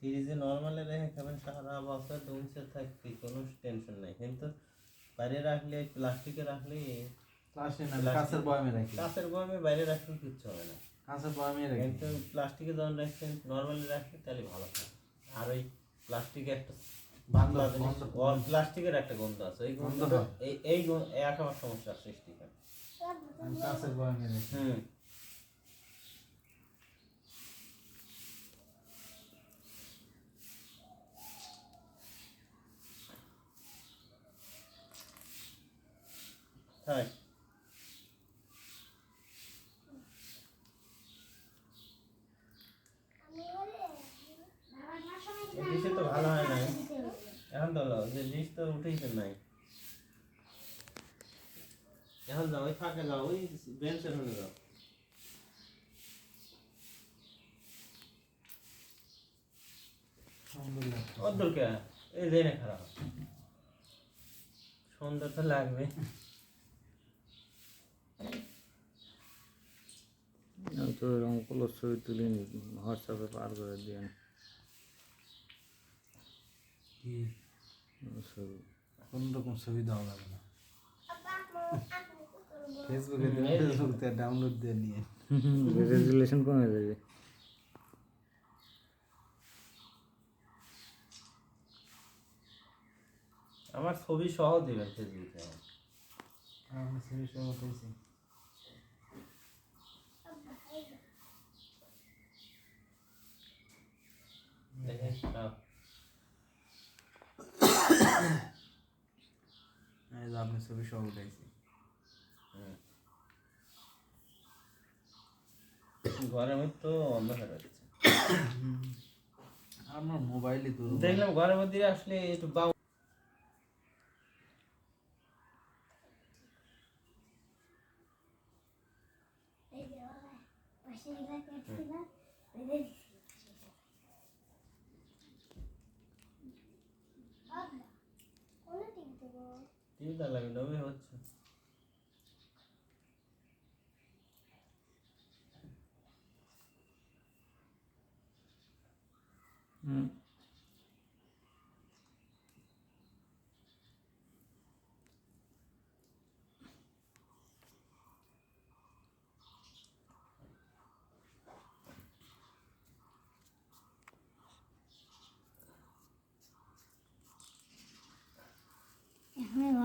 ফ্রিজে নর্মালে রেখে খাবেন সারা বছর দুমসে থাকবে কোনো টেনশন নাই। কিন্তু বাইরে রাখলে প্লাস্টিকে রাখলে কাঁচের বয়ামে রাখি। কাঁচের গরমে বাইরে রাখলে কিচ্ছু হবে না। কাঁচের বয়ামে রাখি। কিন্তু প্লাস্টিকে যখন রাখছেন নর্মালি রাখলে তাহলে ভালো হয়। আর ওই প্লাস্টিকে একটা বাংলা প্লাস্টিকের একটা গন্ধ আছে। এই গন্ধ গন্ধটা এই এই এক আমার সমস্যার সৃষ্টি করে। কাঁচের বয়ামে রাখি। হুম। হ্যাঁ ডিশে তো ভালো হয় নাই। এখন তো যে ডিশ তো উঠেইছে নাই। এখন যাও ওই ফাঁকে যাও ওই বেঞ্চের হলে যাও। অদ্দুর কে এই জেনে খারাপ। সুন্দর তো লাগবে। তো এরকম কোনো ছবি তুলি হোয়াটসঅ্যাপে পার করে দিয়ে কি ছবি কোন রকম ছবি দেওয়া যাবে না। ফেসবুকে ফেসবুক থেকে ডাউনলোড দিয়ে নিয়ে। রেজুলেশন কমে যাবে। আমার ছবি সহ দিবেন ফেসবুকে আমি ছবি সহ উঠেছি দেখে দাও। এই যে আপনি ছবি হুম। ঘরের মধ্যে তো অন্ধকার রয়েছে আমার মোবাইলে তো দেখলাম ঘরের মধ্যে আসলে একটু বাউ টিভিটা লাগবে না ওই হচ্ছে হুম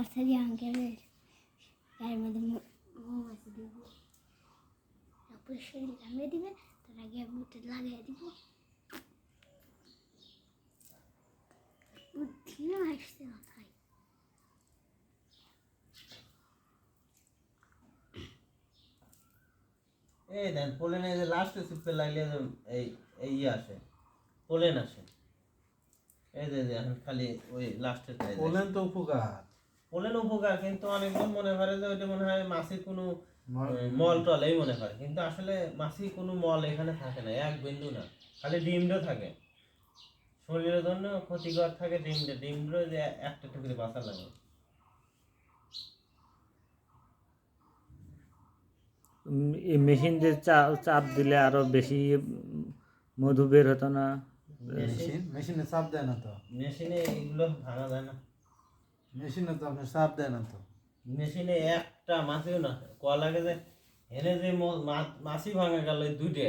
মশারি আঙ্কেলের গায়ের মধ্যে মৌমাছি দিব তারপরে শরীর লাগিয়ে দিবে তার আগে মুখে লাগিয়ে দিব বুদ্ধিও আসছে মাথায় এই দেন পোলেনে যে লাস্টে সিপে লাগলে যে এই এই ইয়ে আসে পোলেন আসে। এই যে এখন খালি ওই লাস্টের বললেন তো উপকার। পোলেন উপকার কিন্তু অনেকজন মনে করে যে ওইটা মনে হয় কোনো মল- উম, মল টল এই মনে করে। কিন্তু আসলে মাছি কোনো মল এখানে থাকে না এক বিন্দু না। খালি ডিমটা থাকে। শরীরের জন্য ক্ষতিকর থাকে ডিমটা। ডিমটা যে একটা একটা করে বাঁচা লাগে এই মেশিন দিয়ে চাপ চাপ দিলে আরও বেশি মধু বের হতো না? মেশিন মেশিনে চাপ দেয় না তো? মেশিনে এগুলো ভাঙা যায় না। মেশিনে তো আপনি চাপ দেয় না তো। মেশিনে একটা মাছিও না কয়া লাগে যে এনে যে মাছি ভাঙা গেল দুইটে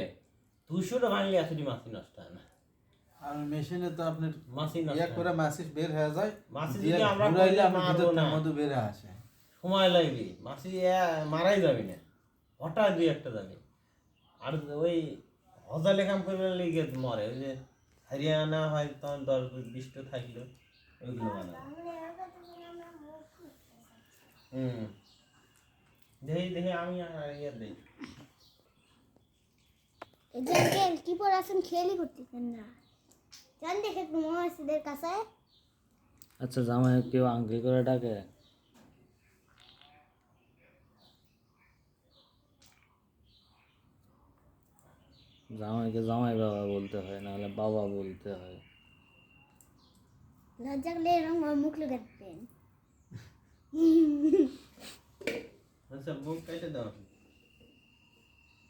দুশোটা ভাঙলে আসলে মাছি নষ্ট হয় না। আর মেশিনে তো আপনার মাছি নষ্ট ইয়ে হয়। করে মাছি বের হয়ে যায় মাছি যদি আমরা ঘুরাইলে না। মধু বেড়ে আসে। সময় লাগবে মাছি মারাই যাবে না। হঠাৎ দুই একটা যাবে। আর ওই হজালে কাম করবে লিগে মরে ওই যে হরিয়ানা হয় তখন দশ বিশটা থাকল ওইগুলো বানাবে হুম দেখি দেখি আমি আর ইয়ে দিই এই যে আঙ্কেল কি পরে আছেন খেয়ালই করতেছেন না জান দেখে একটু মৌমাছিদের কাছে আচ্ছা জামাই কেউ আঙ্কেল করে ডাকে জামাইকে জামাই বাবা বলতে হয় নাহলে বাবা বলতে হয় লজ্জা করলে এরকম মুখ লুকাতেন আচ্ছা বুক কেটে দাও।